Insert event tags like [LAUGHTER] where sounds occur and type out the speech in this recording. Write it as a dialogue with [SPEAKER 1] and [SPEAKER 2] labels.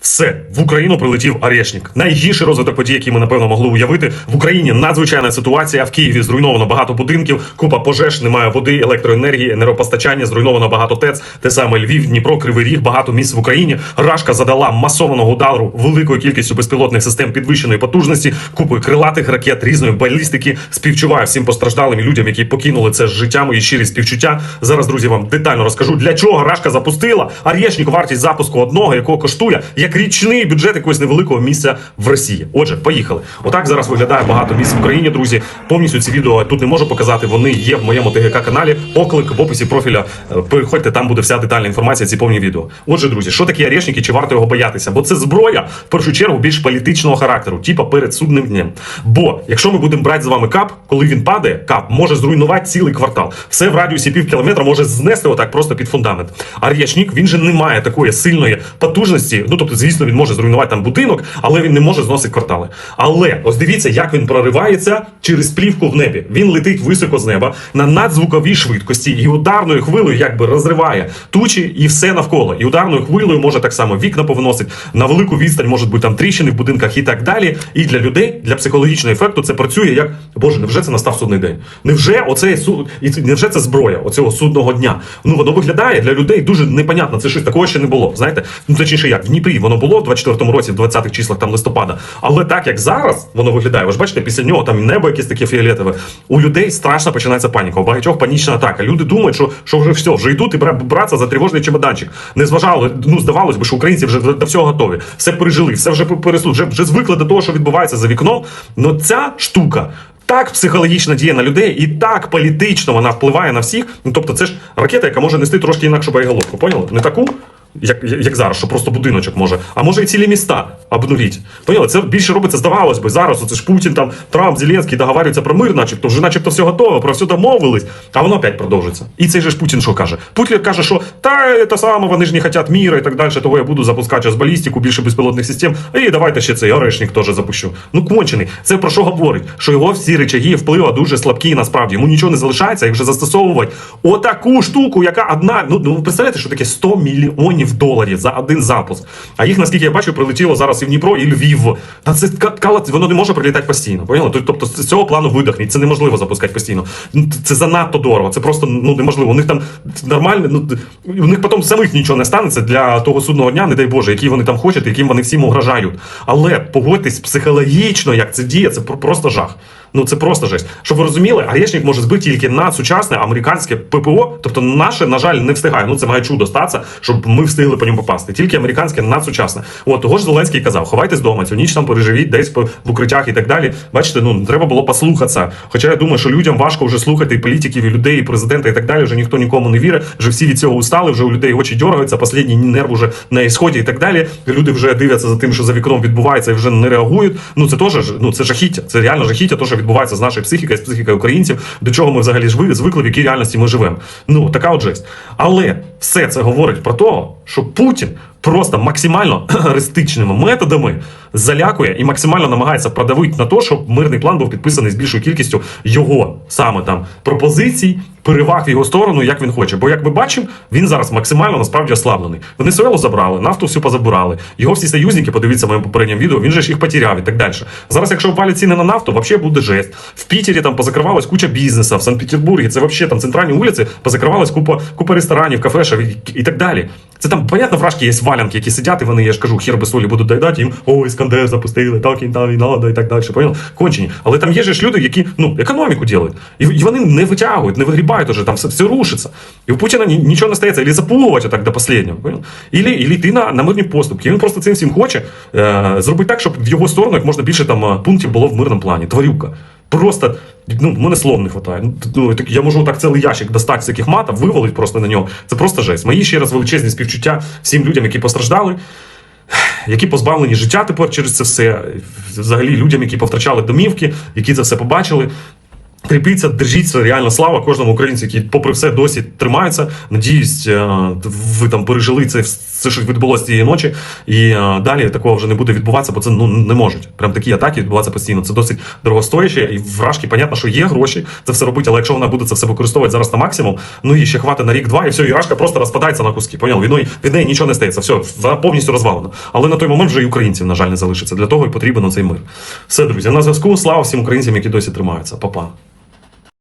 [SPEAKER 1] Все в Україну прилетів Арешник. Найгірший розвиток подій, який ми напевно могли уявити. В Україні надзвичайна ситуація. В Києві зруйновано багато будинків, купа пожеж, немає води, електроенергії, енергопостачання, зруйновано багато ТЕЦ. Те саме Львів, Дніпро, Кривий Ріг, багато місць в Україні. Рашка задала масованого удару великою кількістю безпілотних систем підвищеної потужності, купою крилатих ракет, різної балістики. Співчуваю всім постраждалим і людям, які покинули це з життя. Мої щирі співчуття. Зараз, друзі, вам детально розкажу, для чого Рашка запустила. Арешник вартість запуску одного, якого коштує як річний бюджет якогось невеликого місця в Росії. Отже, поїхали. Отак зараз виглядає багато місць в Україні, друзі. Повністю ці відео тут не можу показати. Вони є в моєму ТГК каналі. Оклик в описі профіля. Е, Переходьте, там буде вся детальна інформація. Ці повні відео. Отже, друзі, що таке Арешник чи варто його боятися? Бо це зброя в першу чергу більш політичного характеру, типа перед судним днем. Бо якщо ми будемо брати з вами кап, коли він падає, кап може зруйнувати цілий квартал. Все в радіусі пів кілометра може знести отак просто під фундамент. А він же не має такої сильної потужності. Ну тобто, звісно, він може зруйнувати там будинок, але він не може зносити квартали. Але ось дивіться, як він проривається через плівку в небі. Він летить високо з неба на надзвуковій швидкості і ударною хвилею якби розриває тучі і все навколо. І ударною хвилею може так само вікна повиносить на велику відстань, можуть бути там тріщини в будинках і так далі. І для людей, для психологічного ефекту, це працює як Боже, невже це настав судний день? Невже оцей суд і невже це зброя оцього судного дня? Ну воно виглядає для людей дуже непонятно. Це щось такого ще не було. Знаєте, ну точніше як в Дніпрі воно було в 24-му році, в 20-х числах там листопада. Але так як зараз воно виглядає, ви ж бачите, після нього там небо якесь таке фіолетове. У людей страшно починається паніка. У багатьох панічна атака. Люди думають, що, що вже все, вже йдуть і бра- братися за тривожний чемоданчик. Не зважало, ну здавалось би, що українці вже до, всього готові, все пережили, все вже пересли, вже, вже звикли до того, що відбувається за вікном. Но ця штука. Так психологічно діє на людей, і так політично вона впливає на всіх. Ну тобто, це ж ракета, яка може нести трошки інакшу боєголовку. Поняли? Не таку, як, як зараз, що просто будиночок може, а може і цілі міста обнуліть. Поняли? Це більше робиться, здавалось би. Зараз оце ж Путін, там Трамп, Зеленський договарюються про мир, начебто, вже начебто все готово, про все домовились, а воно опять продовжиться. І цей же ж Путін що каже? Путін каже, що та це саме, вони ж не хочуть міра і так далі, того я буду запускати зараз балістику, більше безпілотних систем. І давайте ще цей орешник теж запущу. Ну кончений. Це про що говорить? Що його всі речаги впливу дуже слабкі, насправді. Йому нічого не залишається, як вже застосовувати отаку штуку, яка одна. Ну, ну представляєте, що таке 100 мільйонів доларів за один запуск. А їх, наскільки я бачу, прилетіло зараз і в Дніпро, і Львів. Та це ка- кала, воно не може прилітати постійно. Поняли? Тобто з цього плану видохніть. Це неможливо запускати постійно. Це занадто дорого. Це просто ну неможливо. У них там нормально. Ну у них потім самих нічого не станеться для того судного дня, не дай Боже, який вони там хочуть, яким вони всім угрожають. Але погодьтесь психологічно, як це діє, це про- просто жах. Ну це просто жесть. Щоб ви розуміли, Арешник може збити тільки на сучасне американське ППО. Тобто наше, на жаль, не встигає. Ну це має чудо статися, щоб ми встигли по ньому попасти. Тільки американське надсучасне. От того ж Зеленський казав: ховайтесь вдома, цю ніч там переживіть десь в укриттях і так далі. Бачите, ну треба було послухатися. Хоча я думаю, що людям важко вже слухати і політиків, і людей, і президента, і так далі. Вже ніхто нікому не вірить. Вже всі від цього устали, вже у людей очі дергаються, останній нерв уже на ісході і так далі. Люди вже дивляться за тим, що за вікном відбувається, і вже не реагують. Ну це теж ну це жахіття. Це реально жахіття, то що відбувається з нашою психікою, з психікою українців, до чого ми взагалі звикли, в якій реальності ми живемо. Ну така от жесть. Але все це говорить про те, що Путін просто максимально [CLEARS THROAT] ристичними методами залякує і максимально намагається продавити на те, щоб мирний план був підписаний з більшою кількістю його саме там пропозицій, переваг в його сторону, як він хоче. Бо як ми бачимо, він зараз максимально насправді ослаблений. Венесуелу забрали, нафту всю позабирали. Його всі союзники, подивіться в моєму відео, він же ж їх потеряв і так далі. Зараз, якщо впалять ціни на нафту, взагалі буде жесть. В Пітері там позакривалась куча бізнесу, в Санкт-Петербургі це взагалі там центральні вулиці, позакривалась купа, купа ресторанів, кафешів і, і так далі. Це там, понятно, вражки є валянки, які сидять, і вони, я ж кажу, хер без солі будуть доїдати, їм о, іскандер запустили, так їм там і надо, і так далі. Понял? Кончені. Але там є ж люди, які ну, економіку ділять. І, і вони не витягують, не вигрібають уже, там все, все рушиться. І у Путіна ні- нічого не стається, або запугувати так до останнього. Понял? Ілі, ілі йти на, на мирні поступки. І Він просто цим всім хоче е, зробити так, щоб в його сторону як можна більше там е, пунктів було в мирному плані. Тварюка. Просто ну, мене слов не вистачає. Ну, ну, я можу так цілий ящик достати всяких матів, вивалити просто на нього. Це просто жесть. Мої ще раз величезні співчуття всім людям, які постраждали, які позбавлені життя тепер через це все. Взагалі людям, які повтрачали домівки, які це все побачили. Кріпіться, держіться, реально слава кожному українцю, який, попри все, досі тримається. Надіюсь, е, ви там пережили це, все, що відбулося цієї ночі, і е, далі такого вже не буде відбуватися, бо це ну не можуть. Прям такі атаки відбуватися постійно. Це досить дорогостояще, і вражки, понятно, що є гроші це все робити, але якщо вона буде це все використовувати зараз на максимум, ну і ще хватить на рік-два, і все, і рашка просто розпадається на куски. Поняв? Від від неї нічого не стається, все, вона повністю розвалена. Але на той момент вже і українців, на жаль, не залишиться. Для того і потрібен цей мир. Все, друзі, на зв'язку. Слава всім українцям, які досі тримаються. Па-па.